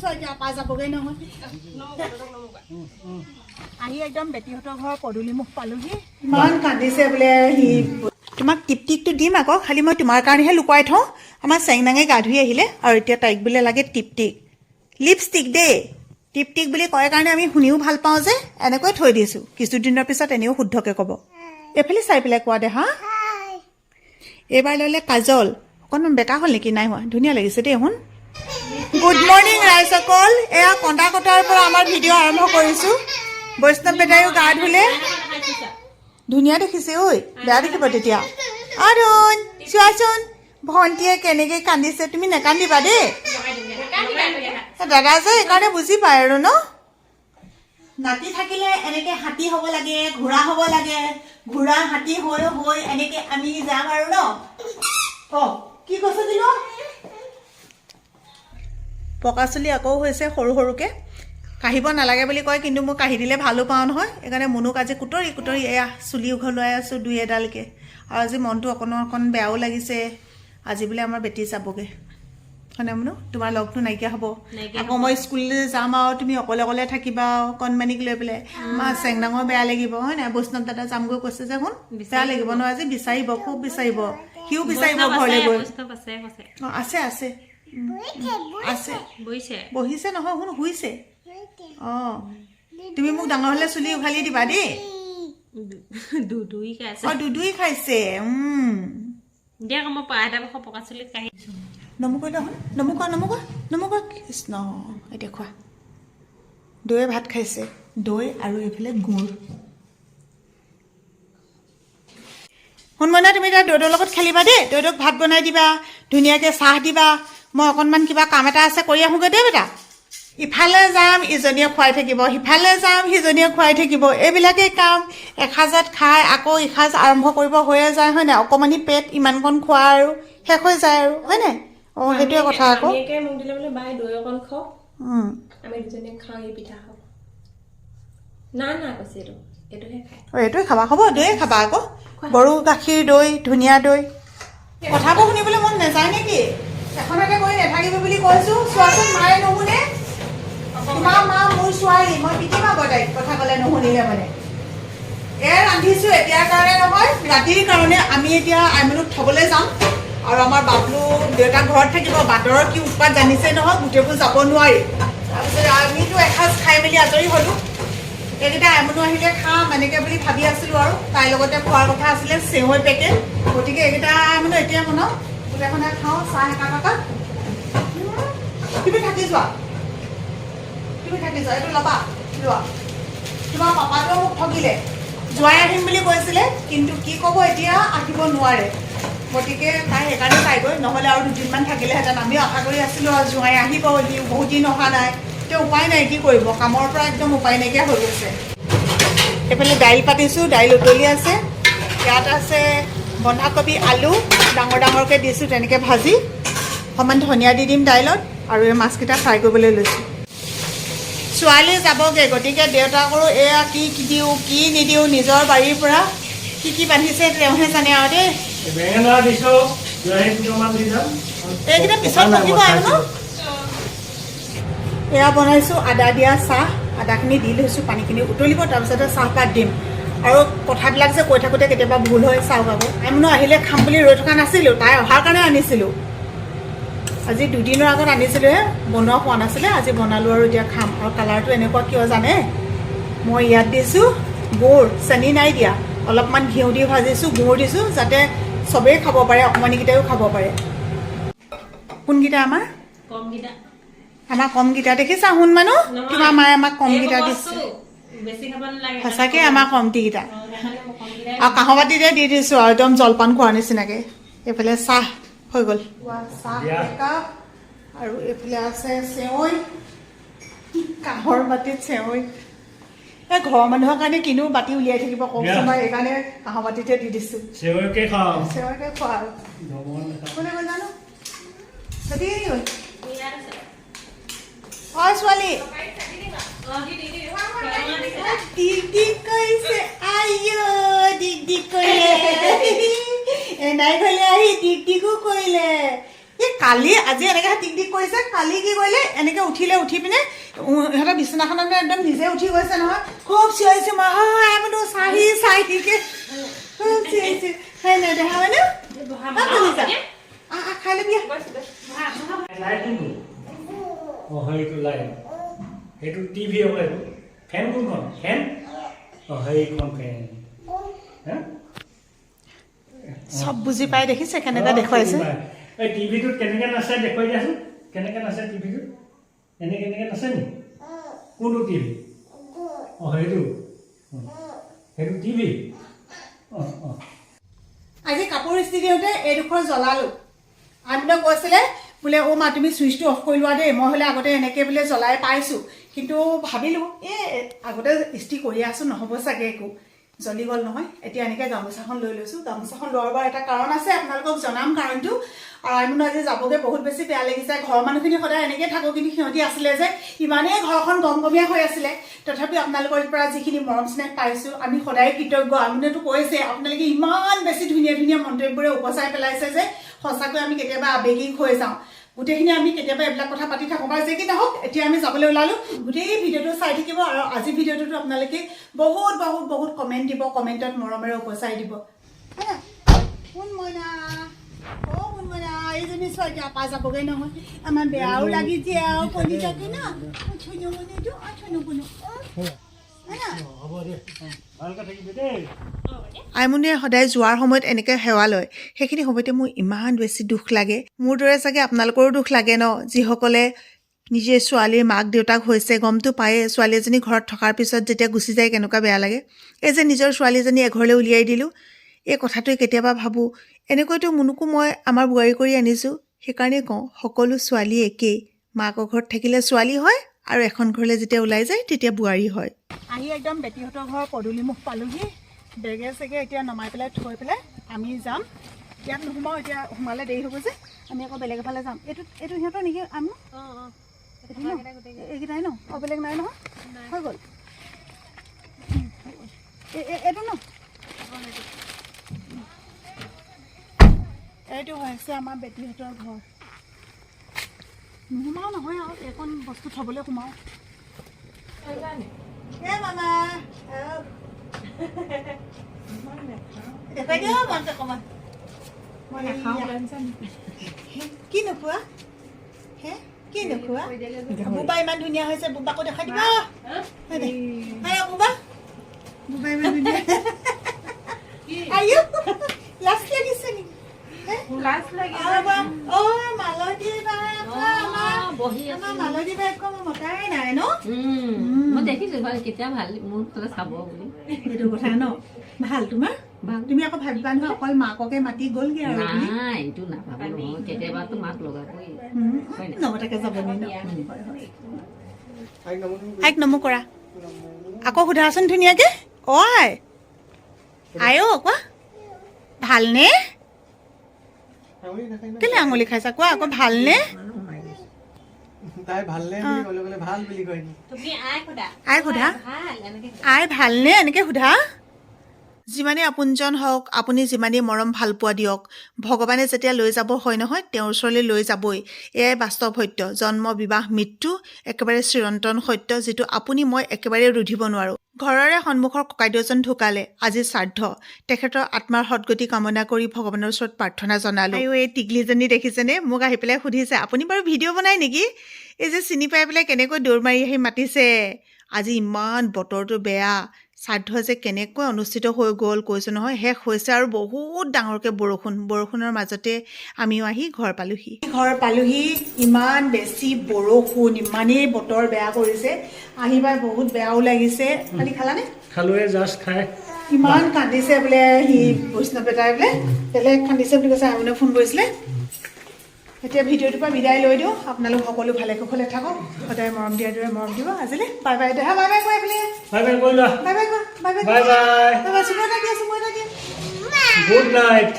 চোৱা এতিয়া আপা যাবগৈ নহয়। আহি একদম বেটীহঁতৰ ঘৰৰ পদূলিমুখ পালোহি। ইমান কান্দিছে বোলে সি। তোমাক টিপটিকটো দিম আকৌ খালি মই তোমাৰ কাৰণেহে লুকুৱাই থওঁ। আমাৰ চেংনাঙে গা ধুই আহিলে আৰু এতিয়া তাইক বোলে লাগে টিপটিক। লিপষ্টিক দেই। টিপটিক বুলি কয় কাৰণে আমি শুনিও ভাল পাওঁ যে এনেকৈ থৈ দিছোঁ। কিছুদিনৰ পিছত এনেও শুদ্ধকৈ ক'ব। এইফালে চাই পেলাই কোৱা দে হা? এইবাৰ ল'লে কাজল। অকণমান বেকা হ'ল নেকি? নাই হোৱা। ধুনীয়া লাগিছে দেই শুন। গুড মৰ্ণিং ৰাইজসকল এয়া কন্দা কটাৰ পৰা আমাৰ ভিডিঅ' আৰম্ভ কৰিছোঁ। বৈষ্ণৱ বেটাইও গা ধুলে। ধুনীয়া দেখিছে, ঐ। বেয়া দেখিব তেতিয়া। অৰুণ, চোৱাচোন, ভণ্টিয়ে কেনেকৈ কান্দিছে, তুমি নেকান্দিবা দেই। দাদা যে সেইকাৰণে বুজি পায় আৰু ন? নাতি থাকিলে এনেকে হাতী হ'ব লাগে, ঘোঁৰা হ'ব লাগে। ঘোঁৰা হাতী হৈ হৈ এনেকে আমি যাম আৰু ন? অ, কি কৈছে দিলো পকা চুলি আকৌ হৈছে সৰু সৰুকে। কাঢ়িব নালাগে বুলি কয় কিন্তু মই কাঢ়ি দিলে ভালো পাওঁ নহয়। সেইকাৰণে মুনুক আজি কুটৰি কুটৰি এয়া চুলি উঘলোৱাই আছোঁ দুই এডালকে। আৰু আজি মনটো অকণ অকণ বেয়াও লাগিছে। আজি বোলে আমাৰ বেটি যাবগৈ হয়নে মুনু? তোমাৰ লগটো নাইকিয়া হ'ব। আকৌ মই স্কুললৈ যাম আৰু তুমি অকলে অকলে থাকিবা আৰু কণমানিক লৈ পেলাই। মা চেংডাঙৰ বেয়া লাগিব হয় নাই বৈষ্ণৱ দাদা যামগৈ কৈছে যে শুন। বেয়া লাগিব নহয় আজি? বিচাৰিব খুব বিচাৰিব। সিও বিচাৰিব ঘৰলৈ গৈ। আছে আছে। আছে বহিছে নহয় শুন শুইছে। অঁ তুমি মোক ডাঙৰ হ'লে চুলি উঘালি দিবা দেই। অঁ দুদুই খাইছে মই এটা পকা কাঢ়ি নমুকৈ দেখোন কৃষ্ণ এতিয়া খোৱা। দৈয়ে ভাত খাইছে। দৈ আৰু এইফালে গুড় শুনমনা তুমি এতিয়া দৈদৰ লগত খেলিবা দেই। দৈদক ভাত বনাই দিবা ধুনীয়াকৈ চাহ দিবা। মই অকণমান কিবা কাম এটা আছে কৰি আহোঁগৈ দেই বেটা। ইফালে যাম ইজনীয়ে খুৱাই থাকিব। সিফালে যাম সিজনীয়ে খুৱাই থাকিব। এইবিলাকেই কাম। এসাঁজত খাই আকৌ ইসাঁজ আৰম্ভ কৰিব হৈয়ে যায় হয় নাই? অকণমানি পেট ইমানকণ খোৱা আৰু শেষ হৈ যায় আৰু হয় নাই? অঁ সেইটোৱে কথা আকৌ। এইটোৱে খাবা। হ'ব দৈয়ে খাবা আকৌ। গৰু গাখীৰ দৈ ধুনীয়া দৈ। কথাবোৰ শুনিবলৈ মন নাযায় নেকি? এখনতে কৰি নাথাকিব বুলি কৈছোঁ। চোৱাচোন মায়ে নুশুনে। তোমাৰ মা মোৰ ছোৱালী। মই আকৌ তাইক কথা ক'লে নুশুনিলে মানে। এয়া ৰান্ধিছোঁ এতিয়াৰ কাৰণে নহয়। ৰাতিৰ কাৰণে আমি এতিয়া আইমনুক থ'বলৈ যাম। আৰু আমাৰ বাবলু দেউতা ঘৰত থাকিব। বান্দৰৰ কি উৎপাত জানিছে নহয় গোটেইবোৰ যাব নোৱাৰি। তাৰপিছত আমিতো এসাঁজ খাই মেলি আজৰি হ'লোঁ। এইকেইটা আইমনু আহিলে খাম এনেকৈ বুলি ভাবি আছিলোঁ আৰু। তাইৰ লগতে খোৱাৰ কথা আছিলে চেৱৈ পেকেট। গতিকে এইকেইটা আইমনু এতিয়া বনাওঁ। গোটেইখনে খাওঁ চাহ একাপ তুমি থাকি যোৱা। তুমি থাকি যোৱা, এইটো ল'বা, লোৱা। তোমাৰ পাপাটোৱে মোক ঠগিলে। যোৱাই আহিম বুলি কৈছিলে, কিন্তু কি ক'ব এতিয়া, আহিব নোৱাৰে। গতিকে তাই সেইকাৰণে পাইগৈ নহ'লে আৰু দুদিনমান থাকিলেহেঁতেন। আমিও আশা কৰি আছিলোঁ, আৰু জোঁৱাই আহিব সি বহুত দিন অহা নাই। এতিয়া উপায় নাই, কি কৰিব? কামৰ পৰা একদম উপায় নাইকিয়া হৈ গৈছে। এইফালে দাইল পাতিছোঁ, দাইল উতলি আছে। ইয়াত আছে বন্ধাকবি আলু ডাঙৰ ডাঙৰকৈ দিছোঁ তেনেকৈ ভাজি। অকণমান ধনিয়া দি দিম দাইলত আৰু এই মাছকেইটা ফ্ৰাই কৰিবলৈ লৈছোঁ। ছোৱালী যাবগৈ গতিকে দেউতাকৰো এয়া কি কি দিওঁ কি নিদিওঁ নিজৰ বাৰীৰ পৰা কি কি বান্ধিছে তেওঁহে জানে আৰু দেই। এইকেইটা পিছত আৰু ন? এয়া বনাইছোঁ আদা দিয়া চাহ। আদাখিনি দি লৈছোঁ পানীখিনি উতলিব তাৰপিছতে চাহপাত দিম। আৰু কথাবিলাক যে কৈ থাকোঁতে কেতিয়াবা ভুল হয় চাওক আকৌ। আইমনো আহিলে খাম বুলি ৰৈ থকা নাছিলোঁ তাই অহাৰ কাৰণে আনিছিলোঁ। আজি দুদিনৰ আগত আনিছিলোঁহে বনোৱা হোৱা নাছিলে আজি বনালোঁ আৰু এতিয়া খাম। আৰু কালাৰটো এনেকুৱা কিয় জানে? মই ইয়াত দিছোঁ গুড় চেনি নাই দিয়া। অলপমান ঘিউ দি ভাজিছোঁ গুড় দিছোঁ যাতে চবেই খাব পাৰে অকণমানিকেইটাইও খাব পাৰে। কোনকেইটা আমাৰ? কমকেইটা। আমাৰ কমকেইটা। দেখিছা শুন মানুহ। তোমাৰ মায়ে আমাক কমকেইটা দিছে। সঁচাকৈ আমাৰ কমটিকেইটা। মই কমকেইটাই আৰু কাঁহৰ বাতিতে দি দিছোঁ আৰু একদম জলপান খোৱাৰ নিচিনাকৈ। এইফালে চাহ হৈ গ'ল। চাহ দিয়া। একাপ আৰু এইফালে আছে চেৱৈ। কাঁহৰ বাতিত চেৱৈ। এই ঘৰৰ মানুহৰ কাৰণে কিনো বাতি উলিয়াই থাকিব কওকচোন। বাৰু সেইকাৰণে কাঁহৰ বাতিতে দি দিছোঁ। চেৱৈকে খোৱা আৰু। কোনে গ'ল। জানো যদি। অঁ ছোৱালী। অ, দি, দি, দি। কেইটামান দিছে। টিক টিক কৰিছে আইঅ টিক টিক কৰিলে এনাই ঘৰলে আহি টিক টিকো কৰিলে এই কালি আজি এনেকে টিক টিক কৰিছে কালি কি কৰিলে? এনেকে উঠিলে উঠি পিনে উ- ইহঁতৰ বিচনাখনত একদম নিজে উঠি গৈছে নহয়। খুব চিঞৰিছে মই হয় বোলো চাহি চাহিকে খুব চিঞৰিছে। হয় নাই দেখা হয়নে আহ, কলিজা। আহ, আহ, খাই ল'বি। সেইটো টিভি হ'ব এইটো। ফেন কোনখন? ফেন? অঁ সেইখন ফেন। হা? চব বুজি পাই দেখিছে কেনেকে দেখুৱাইছে? এই টিভিটোত কেনেকৈ নাচে দেখুৱাই দিয়াচোন। কেনেকৈ নাচে টিভিটোত এনে কেনেকৈ নাচে নি? কোনটো টিভি? অঁ সেইটো। সেইটো টিভি। অঁ অঁ। আজি কাপোৰ ইস্ত্ৰি দিওঁতে এইডোখৰ জ্বলালোঁ। আনবিলাক কৈছিলে বোলে অ' মা তুমি চুইচটো অফ কৰি লোৱা দেই। মই হ'লে আগতে এনেকৈ বোলে জ্বলাই পাইছোঁ। কিন্তু ভাবিলোঁ এই আগতে ইস্ত্ৰি কৰি আছোঁ, নহ'ব চাগে একো। জ্বলি গ'ল নহয়, এতিয়া এনেকৈ গামোচাখন লৈ লৈছোঁ। গামোচাখন লোৱাৰ বাৰু এটা কাৰণ আছে, আপোনালোকক জনাম কাৰণটো। আৰু আইমনো আজি যাবগৈ, বহুত বেছি বেয়া লাগিছে। ঘৰৰ মানুহখিনি সদায় এনেকৈ থাকোঁ, কিন্তু সিহঁতি আছিলে যে, ইমানেই ঘৰখন গমগমীয়া হৈ আছিলে। তথাপিও আপোনালোকৰ পৰা যিখিনি মৰম স্নেহ পাইছোঁ, আমি সদায় কৃতজ্ঞ। আপুনিতো কৈছে আপোনালোকে ইমান বেছি ধুনীয়া ধুনীয়া মন্তব্যৰে উপচাই পেলাইছে যে, সঁচাকৈ আমি কেতিয়াবা আৱেগিক হৈ যাওঁ। গোটেইখিনি আমি কেতিয়াবা এইবিলাক কথা পাতি থাকোঁ। বাৰু কি নহওক এতিয়া আমি যাবলৈ ওলালোঁ। গোটেই ভিডিঅ'টো চাই থাকিব আৰু আজি ভিডিঅ'টোতো আপোনালোকে বহুত বহুত বহুত কমেণ্ট দিব কমেণ্টত মৰমেৰে উপচাই দিব? কোন মইনা? অ, কোন মইনা? এইজনী ছোৱালী আপা যাবগৈ নহয়। আমাৰ বেয়াও লাগিছে আৰু কণী থাকে না থুনু কণীটো অ থুনু কোনো হ'ব দে ভালকৈ থাকিবি দেই আইমনিয়ে সদায় যোৱাৰ সময়ত এনেকৈ সেৱা লয়। সেইখিনি সময়তে মোৰ ইমান বেছি দুখ লাগে। মোৰ দৰে চাগে আপোনালোকৰো দুখ লাগে ন? যিসকলে নিজে ছোৱালীৰ মাক দেউতাক হৈছে গমটো পায়ে ছোৱালী এজনী ঘৰত থকাৰ পিছত যেতিয়া গুচি যায় কেনেকুৱা বেয়া লাগে? এই যে নিজৰ ছোৱালীজনী এঘৰলৈ উলিয়াই দিলোঁ এই কথাটোৱে কেতিয়াবা ভাবোঁ এনেকৈতো মোনোকো মই আমাৰ বোৱাৰী কৰি আনিছোঁ। সেইকাৰণে কওঁ সকলো ছোৱালী একেই। মাকৰ ঘৰত থাকিলে ছোৱালী হয় আৰু এখন ঘৰলৈ যেতিয়া ওলাই যায় তেতিয়া বোৱাৰী হয়। আহি একদম বেটীহঁতৰ ঘৰৰ পদূলিমুখ পালোহি। বেগে চেগে এতিয়া নমাই পেলাই থৈ পেলাই আমি যাম। ইয়াত নোসোমাওঁ এতিয়া সোমালে দেৰি হ'ব যে। আমি আকৌ বেলেগ এফালে যাম। এইটো এইটো সিহঁতৰ নেকি? আম? এইকেইটাই ন? আৰু বেলেগ নাই নহয়? হৈ গ'ল। এইটো ন? এইটো হৈছে আমাৰ বেটীহঁতৰ ঘৰ। নোসোমাওঁ নহয় আৰু এইকণ বস্তু থ'বলৈ সোমাওঁ। কি নোখোৱা? হে কি নোখোৱা? বোবা ইমান ধুনীয়া হৈছে বোবাকো দেখাই দিবা। বোবা। বোবা ইমান ধুনীয়া আয়ো লাজ লাগিছে নেকি হে? অ, বা, অ, মালতী বা আকৌ আমাৰ- বহি আমাৰ মালতী বা আকৌ মই মতাই নাই ন? মই দেখিছো ভাল কেতিয়া ভাল মোৰ ফালে চাব বুলি। সেইটো কথা ন? ভাল তোমাৰ? ভাল। তুমি আকৌ ভাবিবা নহয় অকল মাককে মাতি গ'লগে আৰু বুলি। নাই এইটো নাভাবো নহয় কেতিয়াবাতো মাক লগাবই। উম, হয় নাই? নমতাকে যাব নি ন? আইক নমো কৰা। আকৌ সোধাচোন ধুনীয়াকে। অ আই আই অ কোৱা ভালনে কেলে আঙুলি খাইছা? কোৱা আকৌ ভালনে? তাই ভালনে বুলি ক'লে বোলে ভাল বুলি কয় তুমি আই সোধা। আই সোধা? ভাল এনেকে আই ভালনে? এনেকে সোধা? যিমানেই আপোনজন হওক আপুনি যিমানেই মৰম ভাল পোৱা দিয়ক ভগৱানে যেতিয়া লৈ যাব হয় নহয়? তেওঁৰ ওচৰলৈ লৈ যাবই। এয়াই বাস্তৱ সত্য। জন্ম বিবাহ মৃত্যু একেবাৰে চিৰন্তন সত্য যিটো আপুনি মই একেবাৰে ৰুধিব নোৱাৰোঁ। ঘৰৰে সন্মুখৰ ককাইদেউজন ঢুকালে। আজি শ্ৰাদ্ধ। তেখেতৰ আত্মাৰ সদগতি কামনা কৰি ভগৱানৰ ওচৰত প্ৰাৰ্থনা জনালোঁ। আৰু এই টিকলিজনী দেখিছেনে? মোক আহি পেলাই সুধিছে আপুনি বাৰু ভিডিঅ' বনাই নেকি? এই যে চিনি পাই পেলাই কেনেকৈ দৌৰ মাৰি আহি মাতিছে। আজি ইমান বতৰটো বেয়া। শ্ৰাদ্ধ যে কেনেকৈ অনুষ্ঠিত হৈ গ'ল কৈছোঁ নহয় শেষ হৈছে আৰু বহুত ডাঙৰকৈ বৰষুণ বৰষুণৰ মাজতে আমিও আহি ঘৰ পালোহি। ঘৰ পালোহি ইমান বেছি বৰষুণ ইমানেই বতৰ বেয়া কৰিছে আহি পাই বহুত বেয়াও লাগিছে। খালি খালানে? খালোৱে জাষ্ট খাই। ইমান কান্দিছে বোলে সি বৈষ্ণৱ এটাই বোলে বেলেগ কান্দিছে বুলি কৈছে আমনে ফোন কৰিছিলে। এতিয়া ভিডিঅ'টোৰ পৰা বিদায় লৈ দিওঁ। আপোনালোক সকলো ভালে কুশলে থাকক। সদায় মৰম দিয়াৰ দৰে মৰম দিব। আজিলৈ বাই বাই দেহা বাই বাই কৈ পেলাই বাই বাই কৰি লোৱা বাই বাই কোৱা bye bye bye bye. Bye bye চুমু এটা দিয়া চুমু এটা দিয়া গুড নাইট।